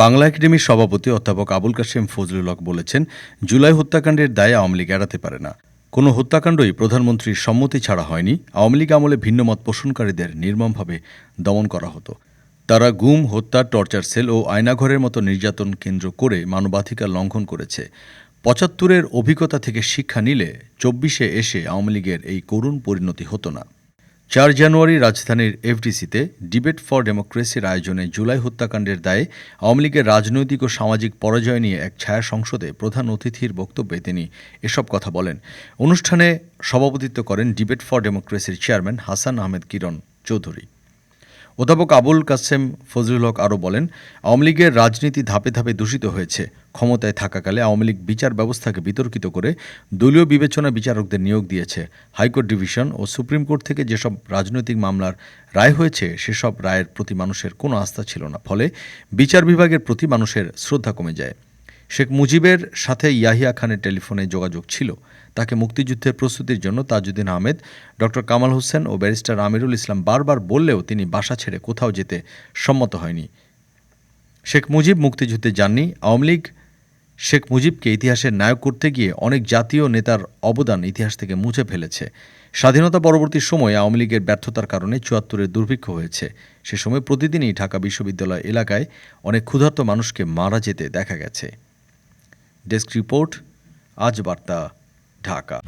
বাংলা একাডেমির সভাপতি অধ্যাপক আবুল কাশেম ফজলুল হক বলেছেন, জুলাই হত্যাকাণ্ডের দায়ে আওয়ামী লীগ এড়াতে পারে না। কোনো হত্যাকাণ্ডই প্রধানমন্ত্রীর সম্মতি ছাড়া হয়নি। আওয়ামী লীগ আমলে ভিন্নমত পোষণকারীদের নির্মমভাবে দমন করা হতো। তারা গুম, হত্যা, টর্চার সেল ও আয়নাঘরের মতো নির্যাতন কেন্দ্র করে মানবাধিকার লঙ্ঘন করেছে। পঁচাত্তরের অভিজ্ঞতা থেকে শিক্ষা নিলে চব্বিশে এসে আওয়ামী লীগের এই করুণ পরিণতি হতো না। চার জানুয়ারি রাজধানীর এফডিসিতে ডিবেট ফর ডেমোক্রেসির আয়োজনে জুলাই হত্যাকাণ্ডের দায়ে আওয়ামী লীগের রাজনৈতিক ও সামাজিক পরাজয় নিয়ে এক ছায়া সংসদে প্রধান অতিথির বক্তব্যে তিনি এসব কথা বলেন। অনুষ্ঠানে সভাপতিত্ব করেন ডিবেট ফর ডেমোক্রেসির চেয়ারম্যান হাসান আহমেদ কিরণ চৌধুরী। অধ্যাপক আবুল কাসেম ফজলুল হক আরও বলেন, আওয়ামী লীগের রাজনীতি ধাপে ধাপে দূষিত হয়েছে। ক্ষমতায় থাকাকালে আওয়ামী লীগ বিচার ব্যবস্থাকে বিতর্কিত করে দলীয় বিবেচনা বিচারকদের নিয়োগ দিয়েছে। হাইকোর্ট ডিভিশন ও সুপ্রিম কোর্ট থেকে যেসব রাজনৈতিক মামলার রায় হয়েছে, সেসব রায়ের প্রতি মানুষের কোনো আস্থা ছিল না। ফলে বিচার বিভাগের প্রতি মানুষের শ্রদ্ধা কমে যায়। শেখ মুজিবের সাথে ইয়াহিয়া খানের টেলিফোনে যোগাযোগ ছিল। তাকে মুক্তিযুদ্ধের প্রস্তুতির জন্য তাজউদ্দিন আহমেদ ডক্টর কামাল হোসেন ও ব্যারিস্টার আমিরুল ইসলাম বারবার বললেও তিনি বাসা ছেড়ে কোথাও যেতে সম্মত হয়নি। শেখ মুজিব মুক্তিযুদ্ধে যাননি। আওয়ামী লীগ শেখ মুজিবকে ইতিহাসের নায়ক করতে গিয়ে অনেক জাতীয় নেতার অবদান ইতিহাস থেকে মুছে ফেলেছে। স্বাধীনতা পরবর্তী সময়ে আওয়ামী লীগের ব্যর্থতার কারণে চুয়াত্তরের দুর্ভিক্ষ হয়েছে। সে সময় প্রতিদিনই ঢাকা বিশ্ববিদ্যালয় এলাকায় অনেক ক্ষুধার্ত মানুষকে মারা যেতে দেখা গেছে। डेस्क रिपोर्ट आज वार्ता ढाका।